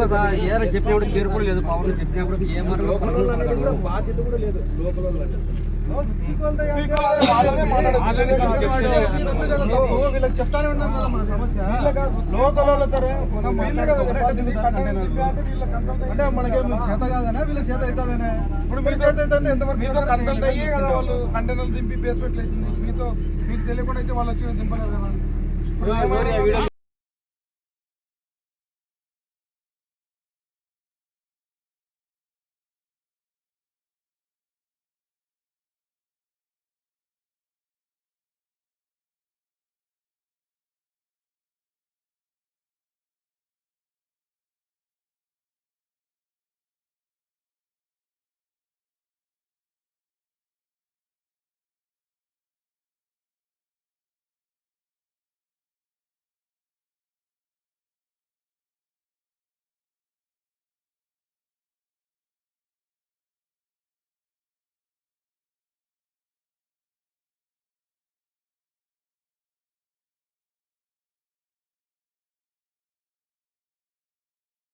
కదా ఏదో చెప్పినప్పుడు పేరు కూడా లేదు పవన్ చెప్పినప్పుడు ఏ మార్గం బాధ్యత కూడా లేదు లోపల వీళ్ళకి చెప్తానే ఉన్నాం కదా మన సమస్య లోకల్ అంటే చేత కాదనే వీళ్ళ చేత అవుతుందనే ఇప్పుడు మీరు చేత అవుతుందంటే ఎంతవరకు మీతో కన్సల్ట్ అయ్యే కదా వాళ్ళు కంటైనర్లు దింపి బేస్మెంట్ వేసింది మీతో మీకు తెలియకుండా అయితే వాళ్ళు వచ్చి దింపలేదు కదా